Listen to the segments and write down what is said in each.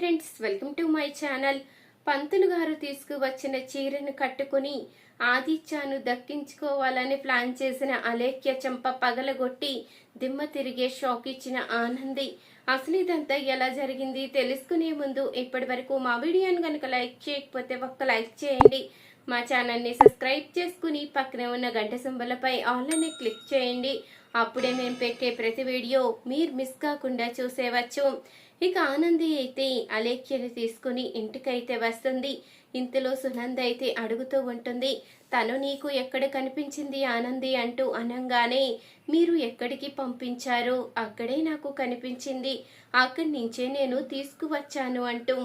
Friends welcome to my channel. పంతులు గారు తీసుకువచ్చిన చీరను కట్టుకుని ఆదిత్యను దక్కించుకోవాలని ప్లాన్ చేసిన అలేఖ్య చెంప పగలగొట్టి దిమ్మ తిరిగే షాక్ ఇచ్చిన ఆనంది. అసలు ఇదంతా ఎలా జరిగింది తెలుసుకునే ముందు ఇప్పటి వరకు మా వీడియోను కనుక లైక్ చేయకపోతే ఒక్క లైక్ చేయండి. మా ఛానల్ని సబ్స్క్రైబ్ చేసుకుని పక్కనే ఉన్న గంట సింబలపై ఆల్రెడీ క్లిక్ చేయండి. అప్పుడే మేము పెట్టే ప్రతి వీడియో మీరు మిస్ కాకుండా చూసేవచ్చు. ఇక ఆనంది అయితే అలేఖ్యని తీసుకుని ఇంటికైతే వస్తుంది. ఇంతలో సునంద అయితే అడుగుతూ ఉంటుంది తను నీకు ఎక్కడ కనిపించింది ఆనంది? అంటూ అనంగానే మీరు ఎక్కడికి పంపించారు? అక్కడే నాకు కనిపించింది. అక్కడి నుంచే నేను తీసుకువచ్చాను అంటూ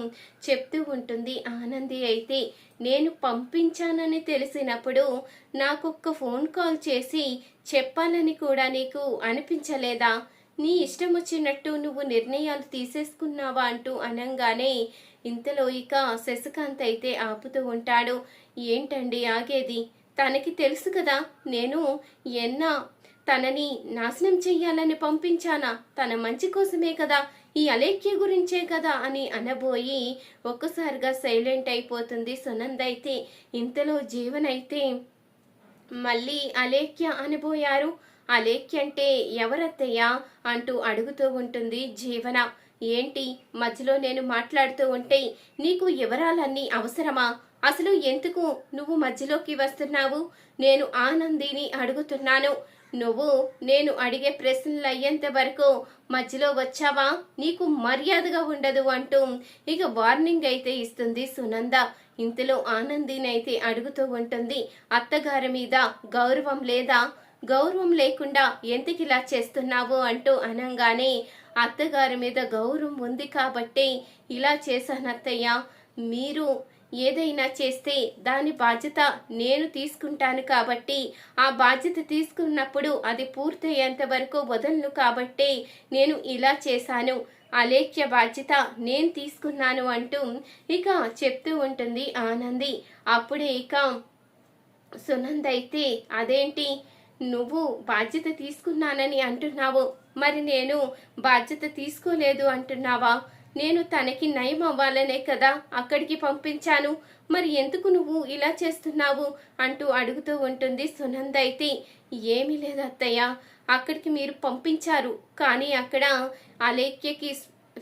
చెప్తూ ఉంటుంది ఆనంది అయితే. నేను పంపించానని తెలిసినప్పుడు నాకొక్క ఫోన్ కాల్ చేసి చెప్పాలని కూడా నీకు అనిపించలేదా? నీ ఇష్టం వచ్చినట్టు నువ్వు నిర్ణయాలు తీసేసుకున్నావా అంటూ అనంగానే ఇంతలో ఇక శశికాంత్ అయితే ఆపుతూ ఉంటాడు. ఏంటండి ఆగేది? తనకి తెలుసు కదా నేను ఎన్నా తనని నాశనం చెయ్యాలని పంపించానా? తన మంచి కోసమే కదా ఈ అలేఖ్య గురించే కదా అని అనబోయి ఒక్కసారిగా సైలెంట్ అయిపోతుంది సునంద్ అయితే. ఇంతలో జీవనైతే మళ్ళీ అలేఖ్య అనబోయారు. అలేఖ్య అంటే ఎవరత్తయ్యా అంటూ అడుగుతూ ఉంటుంది జీవన. ఏంటి? మధ్యలో నేను మాట్లాడుతూ ఉంటే నీకు వివరాలన్నీ అవసరమా? అసలు ఎందుకు నువ్వు మధ్యలోకి వస్తున్నావు? నేను ఆనందిని అడుగుతున్నాను. నువ్వు నేను అడిగే ప్రశ్నలు అయ్యేంత వరకు మధ్యలో వచ్చావా? నీకు మర్యాదగా ఉండదు అంటూ ఇక వార్నింగ్ అయితే ఇస్తుంది సునంద. ఇంతలో ఆనందిని అయితే అడుగుతూ ఉంటుంది అత్తగారి మీద గౌరవం లేదా? గౌరవం లేకుండా ఎందుకు ఇలా చేస్తున్నావు అంటూ అనంగానే అత్తగారి మీద గౌరవం ఉంది కాబట్టి ఇలా చేశాను అత్తయ్య. మీరు ఏదైనా చేస్తే దాని బాధ్యత నేను తీసుకుంటాను కాబట్టి ఆ బాధ్యత తీసుకున్నప్పుడు అది పూర్తయ్యేంత వరకు వదలను కాబట్టి నేను ఇలా చేశాను. అలేఖ్య బాధ్యత నేను తీసుకున్నాను అంటూ ఇక చెప్తూ ఉంటుంది ఆనంది. అప్పుడే ఇక సునంద్ అయితే అదేంటి? నువ్వు బాధ్యత తీసుకున్నానని అంటున్నావు. మరి నేను బాధ్యత తీసుకోలేదు అంటున్నావా? నేను తనకి నయం అవ్వాలనే కదా అక్కడికి పంపించాను. మరి ఎందుకు నువ్వు ఇలా చేస్తున్నావు? అంటూ అడుగుతూ ఉంటుంది సునంద అయితే ఏమీ లేదు అత్తయ్య అక్కడికి మీరు పంపించారు. కానీ అక్కడ అలేఖ్యకి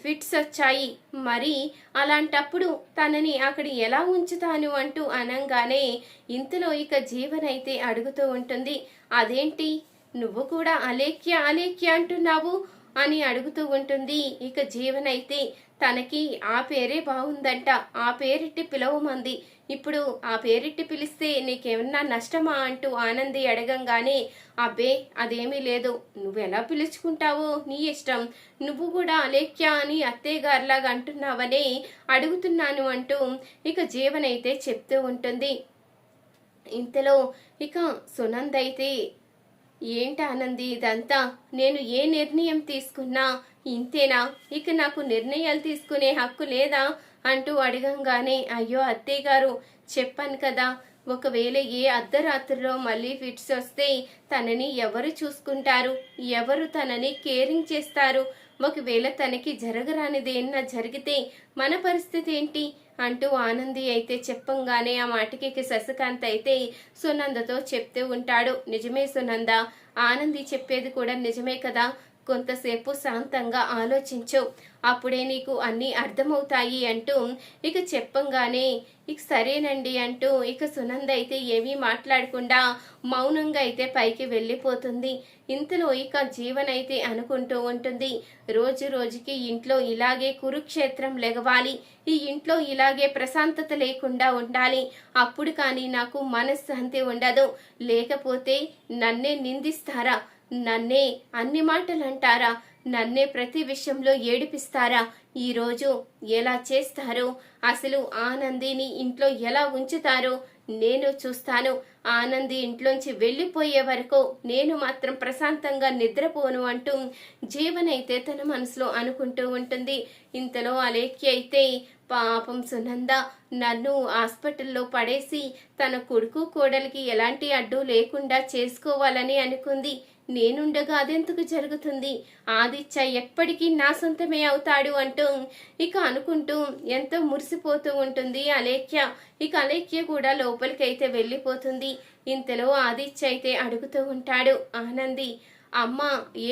ఫిట్స్ వచ్చాయి. మరి అలాంటప్పుడు తనని అక్కడ ఎలా ఉంచుతాను అంటూ అనంగానే ఇంతలో ఇక జీవనైతే అడుగుతూ ఉంటుంది. అదేంటి? నువ్వు కూడా అలేఖ్య అలేఖ్య అంటున్నావు? అని అడుగుతూ ఉంటుంది. ఇక జీవనైతే తనకి ఆ పేరే బాగుందంట ఆ పేరిట్టి పిలవమంది. ఇప్పుడు ఆ పేరిట్టి పిలిస్తే నీకేమన్నా నష్టమా అంటూ ఆనంది అడగంగానే అబ్బే అదేమీ లేదు. నువ్వెలా పిలుచుకుంటావో నీ ఇష్టం. నువ్వు కూడా అలేఖ్య అని అత్తయ్య అంటున్నావని అడుగుతున్నాను అంటూ ఇక జీవనైతే చెప్తూ ఉంటుంది. ఇంతలో ఇక సునంద్ అయితే ఏంటి ఆనంది ఇదంతా? నేను ఏ నిర్ణయం తీసుకున్నా ఇంతేనా? ఇక నాకు నిర్ణయాలు తీసుకునే హక్కు లేదా? అంటూ అడగంగానే అయ్యో అత్తయ్య గారు చెప్పాను కదా. ఒకవేళ ఏ అర్ధరాత్రిలో మళ్ళీ ఫిట్స్ వస్తే తనని ఎవరు చూసుకుంటారు? ఎవరు తనని కేరింగ్ చేస్తారు? ఒకవేళ తనకి జరగరానిది జరిగితే మన పరిస్థితి ఏంటి? అంటూ ఆనంది అయితే చెప్పంగానే ఆ మాటకి శశికాంత్ అయితే సునందతో చెప్తూ ఉంటాడు. నిజమే సునంద ఆనంది చెప్పేది కూడా నిజమే కదా? కొంతసేపు శాంతంగా ఆలోచించు. అప్పుడే నీకు అన్నీ అర్థమవుతాయి అంటూ ఇక చెప్పంగానే ఇక సరేనండి అంటూ ఇక సునంద అయితే ఏమీ మాట్లాడకుండా మౌనంగా అయితే పైకి వెళ్ళిపోతుంది. ఇంతలో ఇక జీవన్ అయితే అనుకుంటూ ఉంటుంది రోజు రోజుకి ఇంట్లో ఇలాగే కురుక్షేత్రం లెగవాలి. ఈ ఇంట్లో ఇలాగే ప్రశాంతత లేకుండా ఉండాలి. అప్పుడు కానీ నాకు మనశ్శాంతి ఉండదు. లేకపోతే నన్నే నిందిస్తారా? నన్నే అన్ని మాటలు అంటారా నన్నే ప్రతి విషయంలో ఏడిపిస్తారా? ఈరోజు ఎలా చేస్తారో? అసలు ఆనందిని ఇంట్లో ఎలా ఉంచుతారో నేను చూస్తాను. ఆనంది ఇంట్లోంచి వెళ్ళిపోయే వరకు నేను మాత్రం ప్రశాంతంగా నిద్రపోను అంటూ జీవనైతే తన మనసులో అనుకుంటూ ఉంటుంది. ఇంతలో అలేఖ్య అయితే పాపం సునంద నన్ను హాస్పిటల్లో పడేసి తన కొడుకు కోడలికి ఎలాంటి అడ్డు లేకుండా చేసుకోవాలని అనుకుంది. నేనుండగా అదెందుకు జరుగుతుంది? ఆదిత్య ఎప్పటికీ నా సొంతమే అవుతాడు అంటూ ఇక అనుకుంటూ ఎంతో మురిసిపోతూ ఉంటుంది అలేఖ్య. ఇక అలేఖ్య కూడా లోపలికైతే వెళ్ళిపోతుంది. ఇంతలో ఆదిత్య అయితే అడుగుతూ ఉంటాడు ఆనంది అమ్మ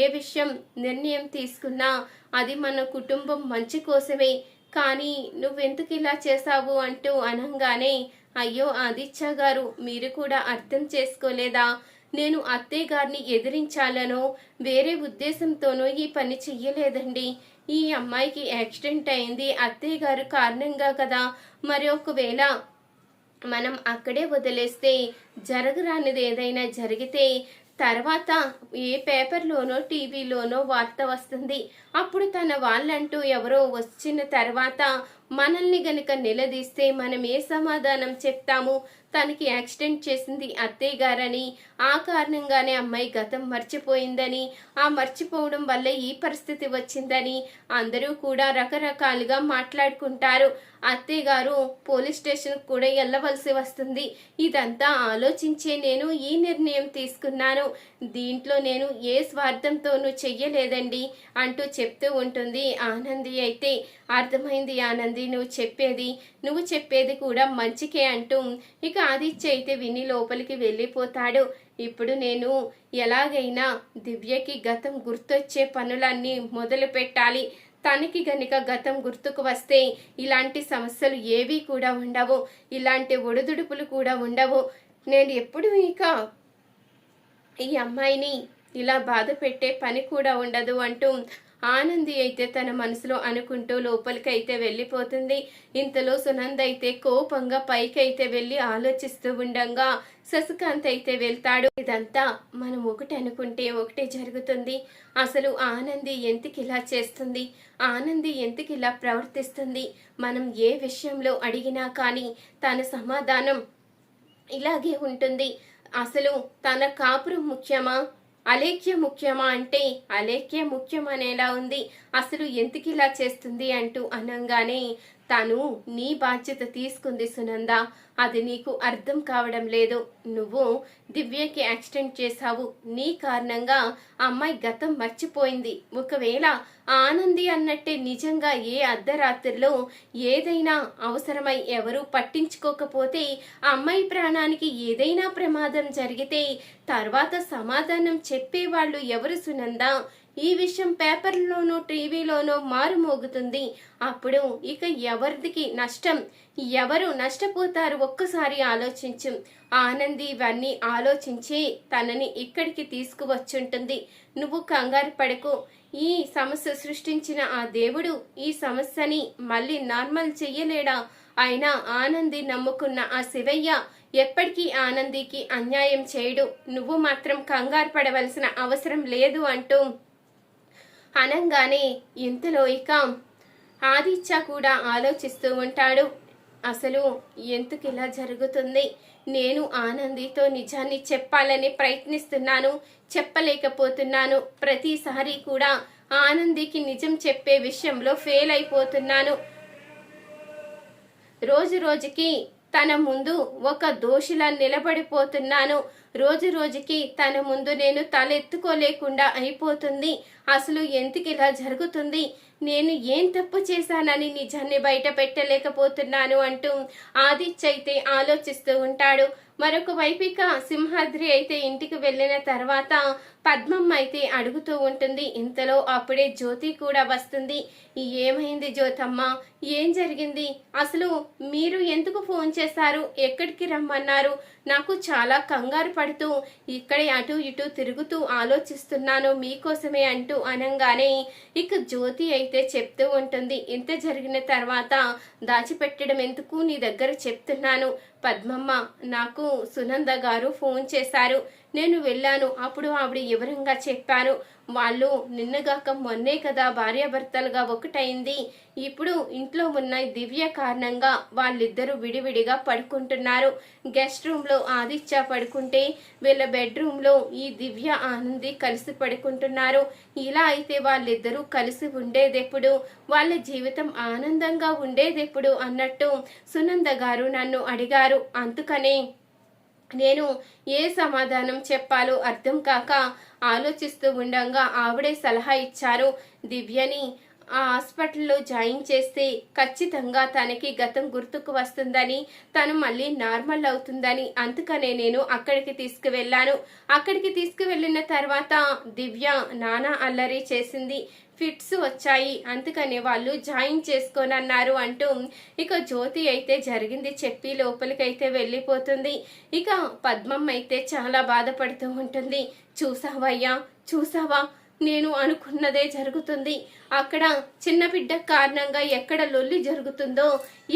ఏ విషయం నిర్ణయం తీసుకున్నా అది మన కుటుంబం మంచి కోసమే. కానీ నువ్వెందుకు ఇలా చేశావు? అంటూ అనంగానే అయ్యో ఆదిత్య గారు మీరు కూడా అర్థం చేసుకోలేదా? నేను అత్తయ్య గారిని ఎదిరించాలనో వేరే ఉద్దేశంతోనో ఈ పని చెయ్యలేదండి. ఈ అమ్మాయికి యాక్సిడెంట్ అయింది. అత్తయ్య గారు కారణంగా కదా. మరి ఒకవేళ మనం అక్కడే వదిలేస్తే జరగరానిది ఏదైనా జరిగితే తర్వాత ఏ పేపర్లోనో టీవీలోనో వార్త వస్తుంది. అప్పుడు తన వాళ్ళంటూ ఎవరో వచ్చిన తర్వాత మనల్ని గనుక నిలదీస్తే మనం ఏ సమాధానం చెప్తాము తనకి యాక్సిడెంట్ చేసింది అత్తయ్య గారని ఆ కారణంగానే అమ్మాయి గతం మర్చిపోయిందని ఆ మర్చిపోవడం వల్ల ఈ పరిస్థితి వచ్చిందని అందరూ కూడా రకరకాలుగా మాట్లాడుకుంటారు. అత్తయ్య గారు పోలీస్ స్టేషన్కి కూడా వెళ్ళవలసి వస్తుంది. ఇదంతా ఆలోచించే నేను ఈ నిర్ణయం తీసుకున్నాను. దీంట్లో నేను ఏ స్వార్థంతోనూ చెయ్యలేదండి అంటూ చెప్తూ ఉంటుంది ఆనంది అయితే. అర్థమైంది ఆనంది. నువ్వు చెప్పేది నువ్వు చెప్పేది కూడా మంచికే అంటూ ఇక ఆదిత్య అయితే విని లోపలికి వెళ్ళిపోతాడు. ఇప్పుడు నేను ఎలాగైనా దివ్యకి గతం గుర్తొచ్చే పనులన్నీ మొదలు పెట్టాలి. తనకి గనుక గతం గుర్తుకు వస్తే ఇలాంటి సమస్యలు ఏవీ కూడా ఉండవు. ఇలాంటి ఒడిదుడుపులు కూడా ఉండవు. నేను ఎప్పుడు ఇక ఈ అమ్మాయిని ఇలా బాధ పెట్టే పని కూడా ఉండదు అంటూ ఆనంది అయితే తన మనసులో అనుకుంటూ లోపలికైతే వెళ్ళిపోతుంది. ఇంతలో సునంద అయితే కోపంగా పైకైతే వెళ్ళి ఆలోచిస్తూ ఉండంగా శశికాంత్ అయితే వెళ్తాడు. ఇదంతా మనం ఒకటి అనుకుంటే ఒకటే జరుగుతుంది. అసలు ఆనంది ఎందుకు ఇలా చేస్తుంది? ఆనంది ఎందుకు ఇలా ప్రవర్తిస్తుంది? మనం ఏ విషయంలో అడిగినా కానీ తన సమాధానం ఇలాగే ఉంటుంది. అసలు తన కాపురం ముఖ్యమా? అలేఖ్య ముఖ్యమా అంటే అలేఖ్య ముఖ్యం అనేలా ఉంది. అసలు ఎందుకు ఇలా చేస్తుంది అంటూ అనంగానే తను నీ బాధ్యత తీసుకుంది సునంద. అది నీకు అర్థం కావడం లేదు. నువ్వు దివ్యకి యాక్సిడెంట్ చేశావు. నీ కారణంగా అమ్మాయి గతం మర్చిపోయింది. ఒకవేళ ఆనంది అన్నట్టే నిజంగా ఏ అర్ధరాత్రిలో ఏదైనా అవసరమై ఎవరు పట్టించుకోకపోతే అమ్మాయి ప్రాణానికి ఏదైనా ప్రమాదం జరిగితే తర్వాత సమాధానం చెప్పేవాళ్ళు ఎవరు సునందా? ఈ విషయం పేపర్లోనూ టీవీలోనూ మారుమోగుతుంది అప్పుడు ఇక ఎవరిదికి నష్టం? ఎవరు నష్టపోతారు? ఒక్కసారి ఆలోచించు. ఆనంది ఇవన్నీ ఆలోచించి తనని ఇక్కడికి తీసుకువచ్చుంటుంది. నువ్వు కంగారు పడకు. ఈ సమస్య సృష్టించిన ఆ దేవుడు ఈ సమస్యని మళ్ళీ నార్మల్ చెయ్యలేడా? అయినా ఆనంది నమ్ముకున్న ఆ శివయ్య ఎప్పటికీ ఆనందికి అన్యాయం చేయడు. నువ్వు మాత్రం కంగారు పడవలసిన అవసరం లేదు అంటూ అనంగానే ఇంతలో ఇక ఆదిత్య కూడా ఆలోచిస్తూ ఉంటాడు. అసలు ఎందుకు ఇలా జరుగుతుంది? నేను ఆనందితో నిజాన్ని చెప్పాలని ప్రయత్నిస్తున్నాను చెప్పలేకపోతున్నాను. ప్రతిసారి కూడా ఆనందికి నిజం చెప్పే విషయంలో ఫెయిల్ అయిపోతున్నాను. రోజు రోజుకి తన ముందు ఒక దోషిలా నిలబడిపోతున్నాను. రోజు రోజుకి తన ముందు నేను తలెత్తుకోలేకుండా అయిపోతుంది. అసలు ఎందుకు ఇలా జరుగుతుంది? నేను ఏం తప్పు చేశానని నిజాన్ని బయట పెట్టలేకపోతున్నాను అంటూ ఆదిత్య అయితే ఆలోచిస్తూ ఉంటాడు. మరొక వైపిక సింహాద్రి అయితే ఇంటికి వెళ్ళిన తర్వాత పద్మమ్మ అయితే అడుగుతూ ఉంటుంది ఇంతలో అప్పుడే జ్యోతి కూడా వస్తుంది. ఏమైంది జ్యోతమ్మ? ఏం జరిగింది? అసలు మీరు ఎందుకు ఫోన్ చేశారు? ఎక్కడికి రమ్మన్నారు? నాకు చాలా కంగారు పడుతూ ఇక్కడే అటు ఇటు తిరుగుతూ ఆలోచిస్తున్నాను మీకోసమే అంటూ అనంగానే ఇక జ్యోతి అయితే చెప్తూ ఉంటుంది ఇంత జరిగిన తర్వాత దాచిపెట్టడం ఎందుకు నీ దగ్గర చెప్తున్నాను? పద్మమ్మ నాకు సునంద గారు ఫోన్ చేశారు. నేను వెళ్ళాను. అప్పుడు ఆవిడ వివరంగా చెప్పాను. వాళ్ళు నిన్నగాక మొన్నే కదా భార్యాభర్తలుగా ఒకటైంది. ఇప్పుడు ఇంట్లో ఉన్న దివ్య కారణంగా వాళ్ళిద్దరూ విడివిడిగా పడుకుంటున్నారు. గెస్ట్ రూమ్లో ఆదిత్య పడుకుంటే వీళ్ళ బెడ్రూమ్లో ఈ దివ్య ఆనంది కలిసి పడుకుంటున్నారు. ఇలా అయితే వాళ్ళిద్దరూ కలిసి ఉండేదెప్పుడు? వాళ్ళ జీవితం ఆనందంగా ఉండేదెప్పుడు అన్నట్టు సునంద గారు నన్ను అడిగారు. అందుకనే నేను ఏ సమాధానం చెప్పాలో అర్థం కాక ఆలోచిస్తూ ఉండగా ఆవిడే సలహా ఇచ్చారు. దివ్యని ఆ హాస్పిటల్లో జాయిన్ చేస్తే ఖచ్చితంగా తనకి గతం గుర్తుకు వస్తుందని తను మళ్ళీ నార్మల్ అవుతుందని అందుకనే నేను అక్కడికి తీసుకువెళ్ళాను. అక్కడికి తీసుకువెళ్ళిన తర్వాత దివ్య నానా అల్లరి చేసింది. ఫిట్స్ వచ్చాయి. అందుకని వాళ్ళు జాయిన్ చేసుకోనన్నారు అంటూ ఇక జ్యోతి అయితే జరిగింది చెప్పి లోపలికైతే వెళ్ళిపోతుంది. ఇక పద్మం అయితే చాలా బాధపడుతూ ఉంటుంది. చూసావయ్యా చూసావా? నేను అనుకున్నదే జరుగుతుంది. అక్కడ చిన్న బిడ్డ కారణంగా ఎక్కడ లొల్లి జరుగుతుందో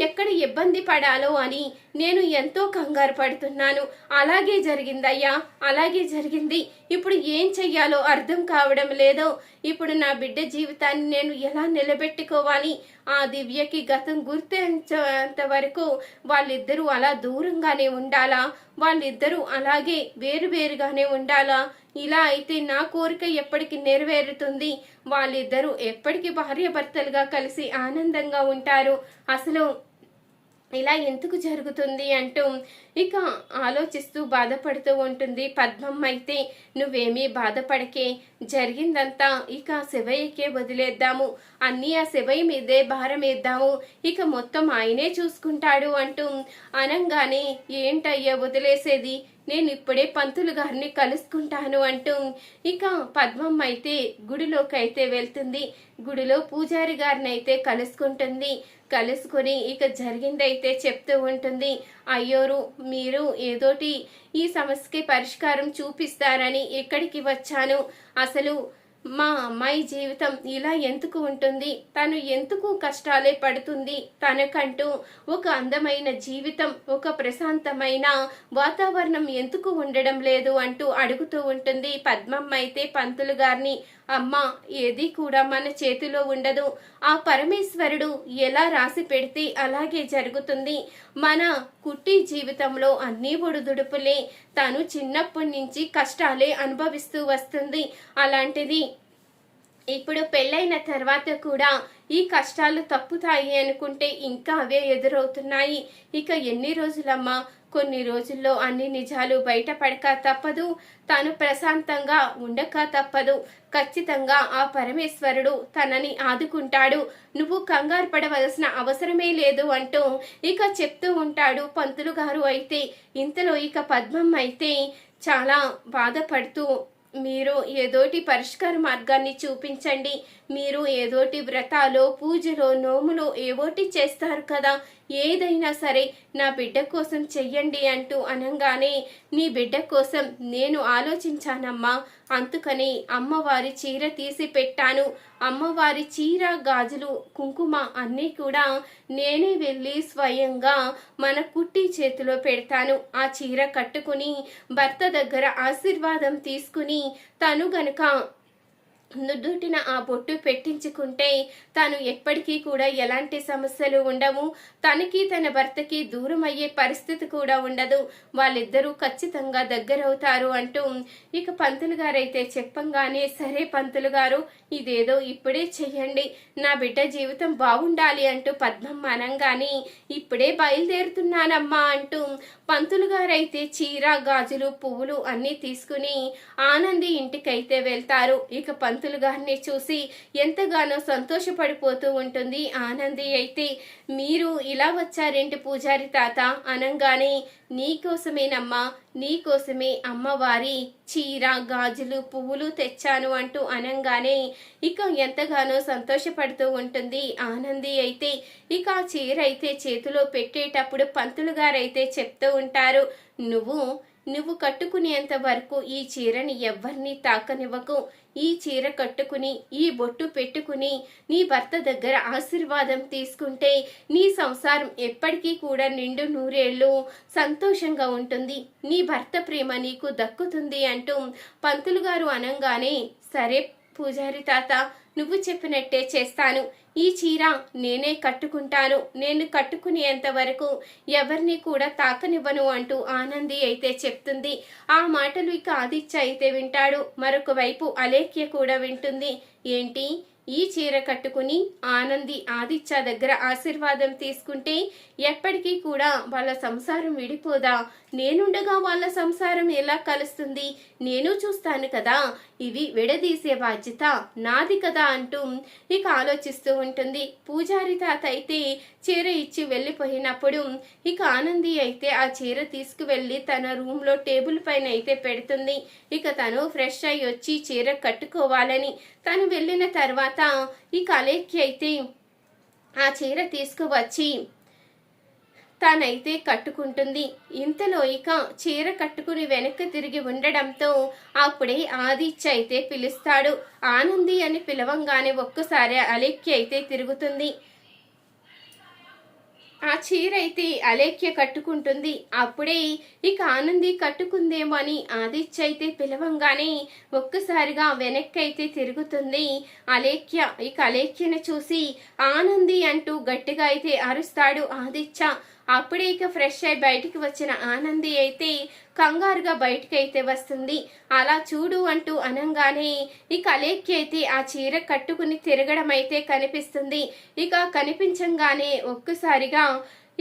ఎక్కడ ఇబ్బంది పడాలో అని నేను ఎంతో కంగారు పడుతున్నాను. అలాగే జరిగిందయ్యా అలాగే జరిగింది. ఇప్పుడు ఏం చెయ్యాలో అర్థం కావడం లేదో ఇప్పుడు నా బిడ్డ జీవితాన్ని నేను ఎలా నిలబెట్టుకోవాలి? ఆ దివ్యకి గతం గుర్తించేంత వరకు వాళ్ళిద్దరూ అలా దూరంగానే ఉండాలా? వాళ్ళిద్దరూ అలాగే వేరువేరుగానే ఉండాలా? ఇలా అయితే నా కోరిక ఎప్పటికి నెరవేరుతుంది. వాళ్ళిద్దరూ ఎప్పటికీ భార్యాభర్తలుగా కలిసి ఆనందంగా ఉంటారు. అసలు ఇలా ఎందుకు జరుగుతుంది అంటూ ఇక ఆలోచిస్తూ బాధపడుతూ ఉంటుంది. పద్మమ్మ అయితే నువ్వేమీ బాధపడకే జరిగిందంతా ఇక శివయ్యకే వదిలేద్దాము. అన్నీ ఆ శివయ్య మీదే భారం వేద్దాము. ఇక మొత్తం ఆయనే చూసుకుంటాడు అంటూ అనంగానే ఏంటయ్యా వదిలేసేది? నేను ఇప్పుడే పంతులు గారిని కలుసుకుంటాను అంటూ ఇక పద్మమ్మ అయితే గుడిలోకి అయితే వెళ్తుంది. గుడిలో పూజారి గారిని అయితే కలుసుకుంటుంది. కలుసుకొని ఇక జరిగిందైతే చెప్తూ ఉంటుంది. అయ్యోరు మీరు ఏదోటి ఈ సమస్యకి పరిష్కారం చూపిస్తారని ఇక్కడికి వచ్చాను. అసలు మా అమ్మాయి జీవితం ఇలా ఎందుకు ఉంటుంది? తను ఎందుకు కష్టాలే పడుతుంది? తనకంటూ ఒక అందమైన జీవితం ఒక ప్రశాంతమైన వాతావరణం ఎందుకు ఉండడం లేదు అంటూ అడుగుతూ ఉంటుంది పద్మమ్మ అయితే పంతులు గారిని. అమ్మ ఏది కూడా మన చేతిలో ఉండదు. ఆ పరమేశ్వరుడు ఎలా రాసి పెడితే అలాగే జరుగుతుంది. మన కుట్టి జీవితంలో అన్ని ఒడిదుడుపులే తను చిన్నప్పటి నుంచి కష్టాలే అనుభవిస్తూ వస్తుంది. అలాంటిది ఇప్పుడు పెళ్ళైన తర్వాత కూడా ఈ కష్టాలు తప్పుతాయి అనుకుంటే ఇంకా అవే ఎదురవుతున్నాయి. ఇక ఎన్ని రోజులమ్మా? కొన్ని రోజుల్లో అన్ని నిజాలు బయటపడక తప్పదు. తాను ప్రశాంతంగా ఉండక తప్పదు. ఖచ్చితంగా ఆ పరమేశ్వరుడు తనని ఆదుకుంటాడు. నువ్వు కంగారు పడవలసిన అవసరమే లేదు అంటూ ఇక చెప్తూ ఉంటాడు పంతులు గారు అయితే. ఇంతలో ఇక పద్మం అయితే చాలా బాధపడుతూ మీరు ఏదోటి పరిష్కార మార్గాన్ని చూపించండి. మీరు ఏదోటి వ్రతాలో పూజలో నోములో ఏవోటి చేస్తారు కదా ఏదైనా సరే నా బిడ్డ కోసం చెయ్యండి అంటూ అనగానే నీ బిడ్డ కోసం నేను ఆలోచించానమ్మా అందుకని అమ్మవారి చీర తీసి పెట్టాను. అమ్మవారి చీర గాజులు కుంకుమ అన్నీ కూడా నేనే వెళ్ళి స్వయంగా మన కుట్టి చేతిలో పెడతాను. ఆ చీర కట్టుకుని భర్త దగ్గర ఆశీర్వాదం తీసుకుని తను గనుక నుదుటిన ఆ బొట్టు పెట్టించుకుంటే తను ఎప్పటికీ కూడా ఎలాంటి సమస్యలు ఉండవు. తనకి తన భర్తకి దూరం అయ్యే పరిస్థితి కూడా ఉండదు. వాళ్ళిద్దరూ ఖచ్చితంగా దగ్గరవుతారు అంటూ ఇక పంతులు గారైతే చెప్పంగానే సరే పంతులు గారు ఇదేదో ఇప్పుడే చెయ్యండి. నా బిడ్డ జీవితం బాగుండాలి అంటూ పద్మమ్మ అనంగానే ఇప్పుడే బయలుదేరుతున్నానమ్మా అంటూ పంతులు గారైతే చీర గాజులు పువ్వులు అన్నీ తీసుకుని ఆనంది ఇంటికైతే వెళ్తారు. ఇక పంతులు గారిని చూసి ఎంతగానో సంతోషపడిపోతూ ఉంటుంది. ఆనంది అయితే మీరు ఇలా వచ్చారేంటి పూజారి తాత? అనంగానే నీకోసమేనమ్మా నీకోసమే అమ్మవారి చీర గాజులు పువ్వులు తెచ్చాను అంటూ అనంగానే ఇక ఎంతగానో సంతోషపడుతూ ఉంటుంది. ఆనంది అయితే ఇక ఆ చీర అయితే చేతిలో పెట్టేటప్పుడు పంతులు గారైతే చెప్తూ ఉంటారు నువ్వు నువ్వు కట్టుకునేంత వరకు ఈ చీరని ఎవ్వరినీ తాకనివ్వకు. ఈ చీర కట్టుకుని ఈ బొట్టు పెట్టుకుని నీ భర్త దగ్గర ఆశీర్వాదం తీసుకుంటే నీ సంసారం ఎప్పటికీ కూడా నిండు నూరేళ్ళు సంతోషంగా ఉంటుంది. నీ భర్త ప్రేమ నీకు దక్కుతుంది అంటూ పంతులు గారు అనంగానే సరే పూజారి తాత నువ్వు చెప్పినట్టే చేస్తాను. ఈ చీర నేనే కట్టుకుంటాను. నేను కట్టుకునేంత వరకు ఎవరిని కూడా తాకనివ్వను అంటూ ఆనంది అయితే చెప్తుంది. ఆ మాటలు ఇక ఆదిత్య అయితే వింటాడు. మరొక వైపు అలేఖ్య కూడా వింటుంది. ఏంటి? ఈ చీర కట్టుకుని ఆనంది ఆదిత్య దగ్గర ఆశీర్వాదం తీసుకుంటే ఎప్పటికీ కూడా వాళ్ళ సంసారం విడిపోదా? నేనుండగా వాళ్ళ సంసారం ఎలా కలుస్తుంది? నేను చూస్తాను కదా. ఇవి విడదీసే బాధ్యత నాది కదా అంటూ ఇక ఆలోచిస్తూ ఉంటుంది. పూజారి తాత అయితే చీర ఇచ్చి వెళ్ళిపోయినప్పుడు ఇక ఆనంది అయితే ఆ చీర తీసుకువెళ్ళి తన రూమ్లో టేబుల్ పైన అయితే పెడుతుంది. ఇక తను ఫ్రెష్ అయ్యి వచ్చి చీర కట్టుకోవాలని. తను వెళ్ళిన తర్వాత ఈ కలేక్కి అయితే ఆ చీర తీసుకువచ్చి తానైతే కట్టుకుంటుంది. ఇంతలో ఇక చీర కట్టుకుని వెనక్కి తిరిగి ఉండడంతో అప్పుడే ఆదిత్య అయితే పిలుస్తాడు. ఆనంది అని పిలవంగానే ఒక్కసారి అలేఖ్య అయితే తిరుగుతుంది. ఆ చీర అయితే అలేఖ్య కట్టుకుంటుంది. అప్పుడే ఇక ఆనంది కట్టుకుందేమో అని ఆదిత్య అయితే పిలవంగానే ఒక్కసారిగా వెనక్కి అయితే తిరుగుతుంది. అలేఖ్య ఇక అలేఖ్యను చూసి ఆనంది అంటూ గట్టిగా అయితే అరుస్తాడు ఆదిత్య. అప్పుడే ఇక ఫ్రెష్ అయి బయటికి వచ్చిన ఆనంది అయితే కంగారుగా బయటకైతే వస్తుంది. అలా చూడు అంటూ అనంగానే ఇక అలేక్కి అయితే ఆ చీర కట్టుకుని తిరగడం అయితే కనిపిస్తుంది. ఇక కనిపించంగానే ఒక్కసారిగా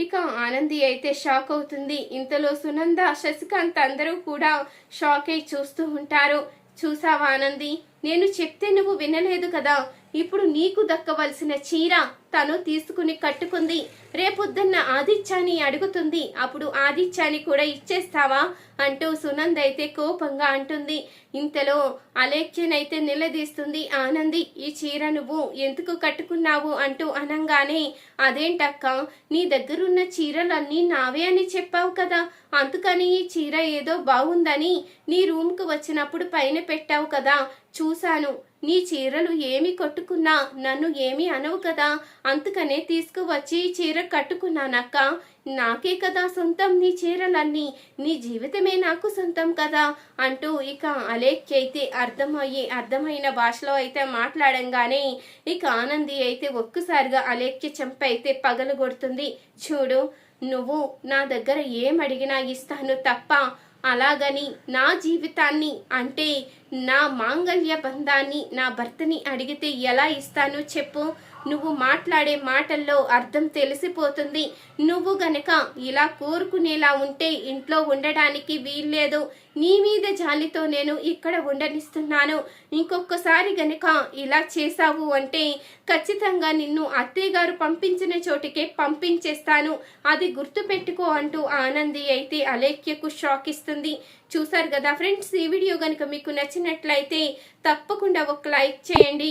ఇక ఆనంది అయితే షాక్ అవుతుంది. ఇంతలో సునంద శశికాంత్ అందరూ కూడా షాక్ అయి చూస్తూ ఉంటారు. చూసావా ఆనంది? నేను చెప్తే నువ్వు వినలేదు కదా. ఇప్పుడు నీకు దక్కవలసిన చీర తను తీసుకుని కట్టుకుంది. రేపొద్దున్న ఆదిత్యాన్ని అడుగుతుంది. అప్పుడు ఆదిత్యాన్ని కూడా ఇచ్చేస్తావా? అంటూ సునంద్ అయితే కోపంగా అంటుంది. ఇంతలో అలేఖ్యనైతే నిలదీస్తుంది. ఆనంది ఈ చీర నువ్వు ఎందుకు కట్టుకున్నావు? అంటూ అనంగానే అదేంటక్క? నీ దగ్గరున్న చీరలన్నీ నావే అని చెప్పావు కదా. అందుకని ఈ చీర ఏదో బాగుందని నీ రూమ్కు వచ్చినప్పుడు పైన పెట్టావు కదా. చూశాను. నీ చీరలు ఏమి కొట్టుకున్నా నన్ను ఏమి అనవు కదా. అందుకనే తీసుకువచ్చి చీర కట్టుకున్నానక్క. నాకే కదా సొంతం నీ చీరలన్నీ. నీ జీవితమే నాకు సొంతం కదా అంటూ ఇక అలేఖ్య అయితే అర్థమయ్యి అర్థమైన భాషలో అయితే మాట్లాడంగానే ఇక ఆనంది అయితే ఒక్కసారిగా అలేఖ్య చెంప అయితే పగలగొడుతుంది. చూడు నువ్వు నా దగ్గర ఏం అడిగినా ఇస్తాను తప్ప అలాగని నా జీవితాన్ని అంటే నా మాంగళ్య బంధాన్ని నా భర్తని అడిగితే ఎలా ఇస్తానో చెప్పు. నువ్వు మాట్లాడే మాటల్లో అర్థం తెలిసిపోతుంది. నువ్వు గనక ఇలా కోరుకునేలా ఉంటే ఇంట్లో ఉండడానికి వీల్లేదు. నీ మీద జాలితో నేను ఇక్కడ ఉండనిస్తున్నాను. ఇంకొకసారి గనక ఇలా చేశావు అంటే ఖచ్చితంగా నిన్ను అత్తయ్య గారు పంపించిన చోటికే పంపించేస్తాను. అది గుర్తుపెట్టుకో అంటూ ఆనంది అయితే అలేఖ్యకు షాక్ ఇస్తుంది. చూసారు కదా ఫ్రెండ్స్ ఈ వీడియో కనుక మీకు నచ్చినట్లయితే తప్పకుండా ఒక లైక్ చేయండి.